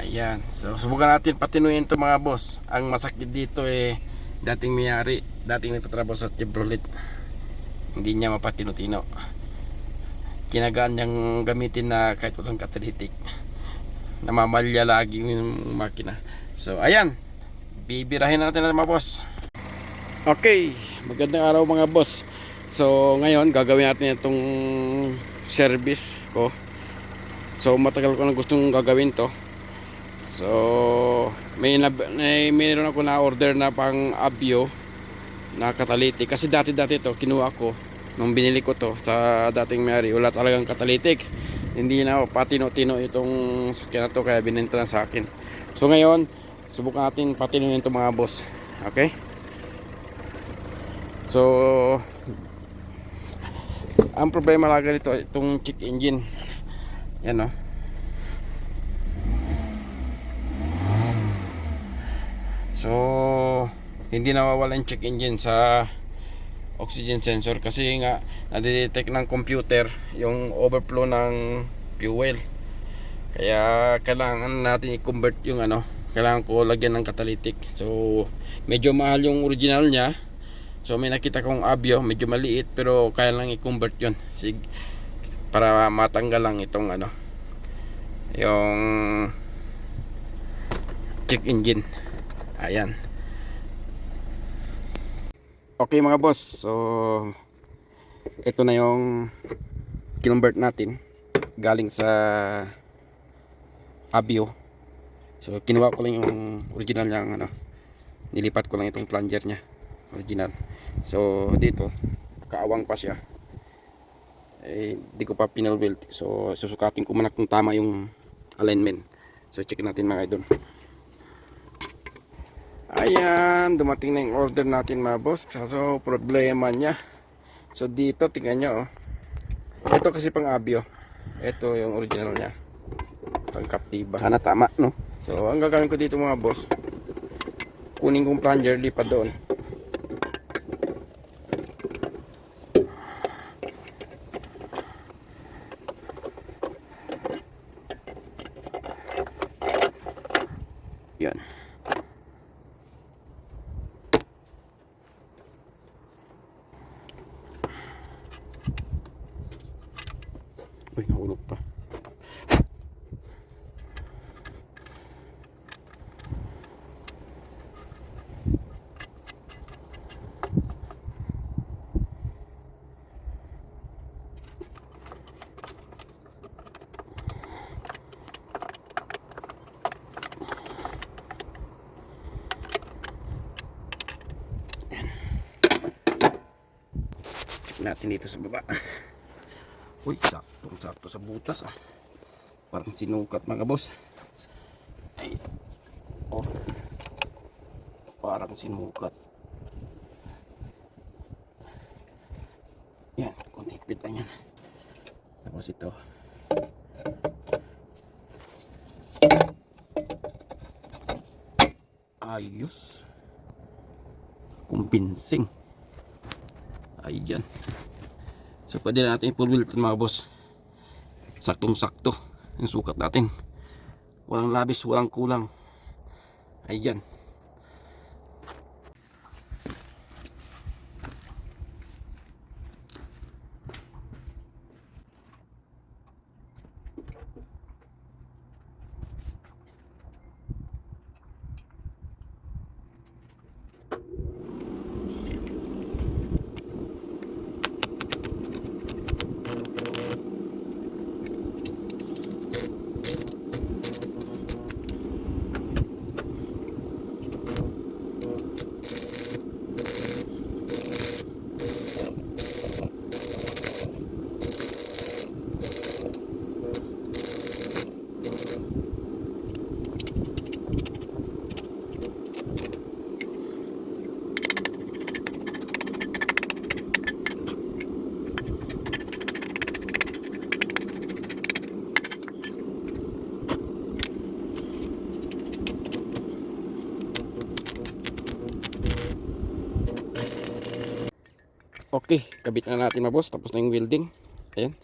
Ayan. So, subukan natin patinuin to mga boss. Ang masakit dito eh, dating mayari, dating nagtatrabaho sa Chevrolet. Hindi niya mapatino-tino. Kinagaan niyang gamitin na kahit walang catalytic. Namamalya lagi yung makina. So, ayan. Bibirahin natin na mga boss. Okay. Magandang araw mga boss. So, ngayon, gagawin natin itong service ko. So, matagal ko na gustong gagawin to. So, may, may mayroon ako na order na pang Abio na catalytic. Kasi dati-dati to kinuha ko nung binili ko to sa dating mayari. Wala talagang catalytic. Hindi na patino-tino itong sakyan na to kaya binenta sa akin. So, ngayon, subukan natin patinuin to mga boss. Okay? So, ang problema lagi nito itong check engine. Yan oh. So, hindi nawawala yung check engine sa oxygen sensor kasi nga nadidetect ng computer yung overflow ng fuel. Kaya kailangan natin i-convert yung ano, kailangan ko lagyan ng catalytic. So, medyo mahal yung original niya. So, may nakita kong Abio, medyo maliit pero kaya lang i-convert yun. Sig para matanggal lang itong ano, yung check engine. Ayan. Okay mga boss, so ito na yung kinonvert natin galing sa Abio. So kinuha ko lang yung original niya ano. Nilipat ko lang itong plunger niya, original. So dito kaawang pa siya. Eh di ko pa pinel weld. So susukatin ko muna kung tama yung alignment. So check natin mga idol. Ayan, dumating na yung order natin mga boss. So, problema niya. So, dito, tingnan nyo, oh. Ito kasi pang abio. Ito yung original niya. Pang Captiva. Sana tama, no? So, ang gagawin ko dito mga boss, kunin kong plunger, lipat doon. Yan. Uy, nahulog pa. Check natin dito sa baba. Uy, saktong sakto sa butas ah. Parang sinukat mga boss. Ay. Oh. Parang sinukat. Yan, konti higpit lang yan. Tapos ito. Ayos. Kumbinsin. Ayan. So pwede na natin i-full wheel ito mga boss. Saktong sakto. Yung sukat natin. Walang labis, walang kulang. Ayan. Okay, kabit na natin mga boss. Tapos na yung welding. Ayan.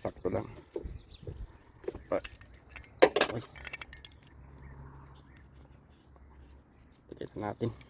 Sakto lang. Ay. Tikit natin.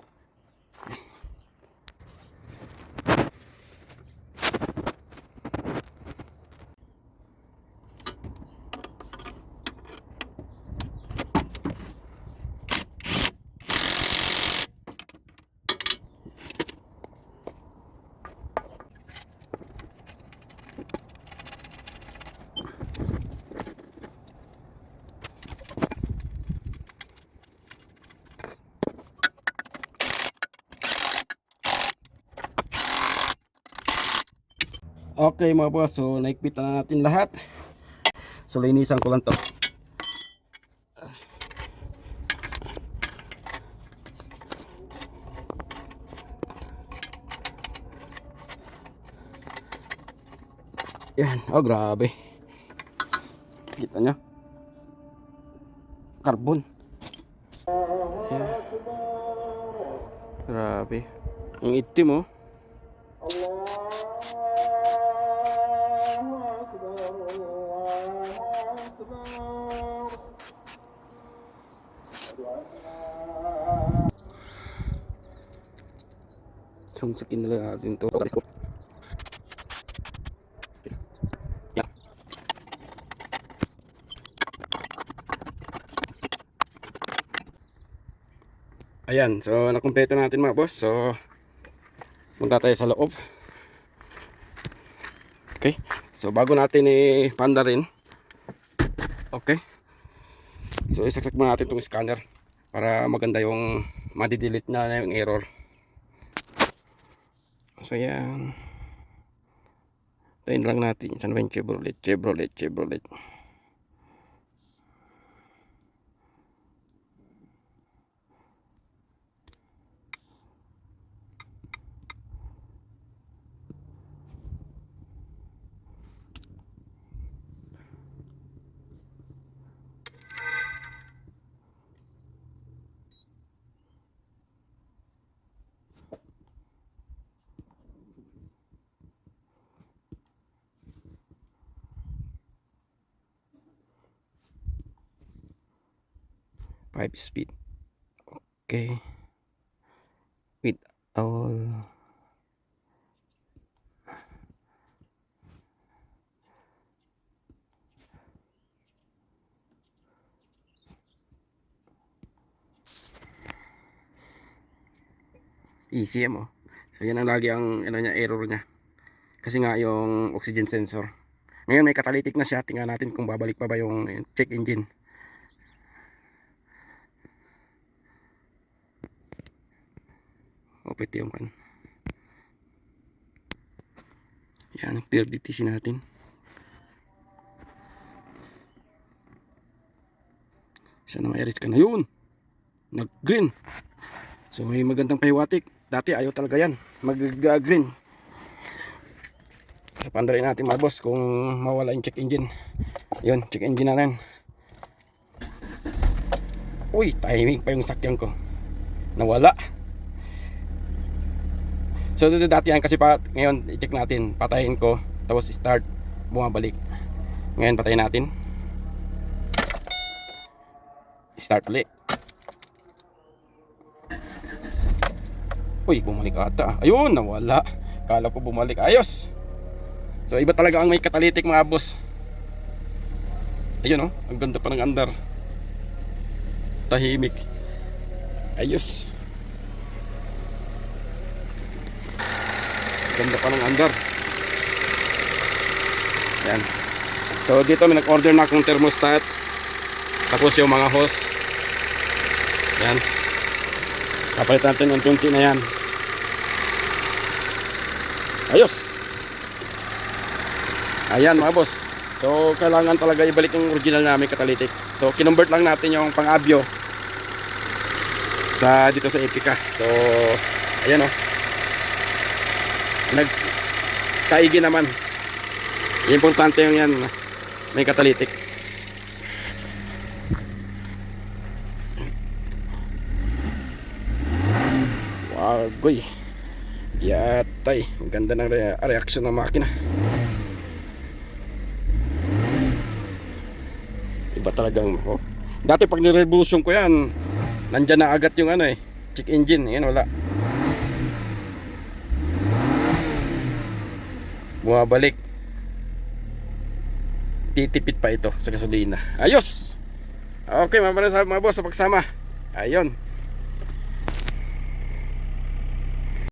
Okay mga boss, so naikpit na natin lahat. So linisan ko lang to. Yan, oh grabe. Kita nyo? Carbon. Grabe. Ang itim oh. Sungsakin na lang natin to. Yan. Ayan, so nakumpleto natin mga boss. So punta tayo sa loob. Okay. So bago natin i-panda rin. Okay. So isaksak muna natin itong scanner para maganda yung madidelete na yung error. So yan. Tayin lang natin. Yung Chevrolet? Chevrolet, Chevrolet. Five speed. Okay. With all easy mo. So yan ang lagi ang ano niya error niya. Kasi nga yung oxygen sensor. Ngayon may catalytic na siya. Tingnan natin kung babalik pa ba yung check engine. O pwede yung kan. Yan clear DTC natin. Sana may ka na yun. Nag green. So may magandang pahiwatik. Dati ayaw talaga yan. Mag-green. Sa pandarin natin mga boss kung mawala yung check engine. Yun, check engine na lang. Uy, timing pa yung sakyan ko. Nawala. So dati yan kasi pa ngayon i-check natin, patayin ko, tapos start, bumabalik. Ngayon patayin natin. Start ulit. Uy, bumalik ata. Ayun, nawala. Kala ko bumalik. Ayos. So iba talaga ang may catalytic mga boss. Ayun oh, ang ganda pa ng andar. Tahimik. Ayos. Ganda pa ng andar. Yan. So dito may nag-order na akong thermostat. Tapos yung mga hose. Yan. Papalitan natin yung tunti na yan. Ayos! Ayan mga boss. So, kailangan talaga ibalik yung original namin catalytic. So, kinonvert lang natin yung pang-abyo sa dito sa Epica. So, ayan oh. Nag kaigi naman. Importante yung yan. May catalytic. Wagoy. Yatay. Ang ganda ng re- reaction ng makina. Iba talagang, oh. Dati pag ni-revolution ko yan, nandyan na agad yung ano eh, check engine. Yan, wala. Bumabalik. Titipid pa ito sa gasolina. Ayos! Okay, mga, mga boss sa pagsama. Ayun.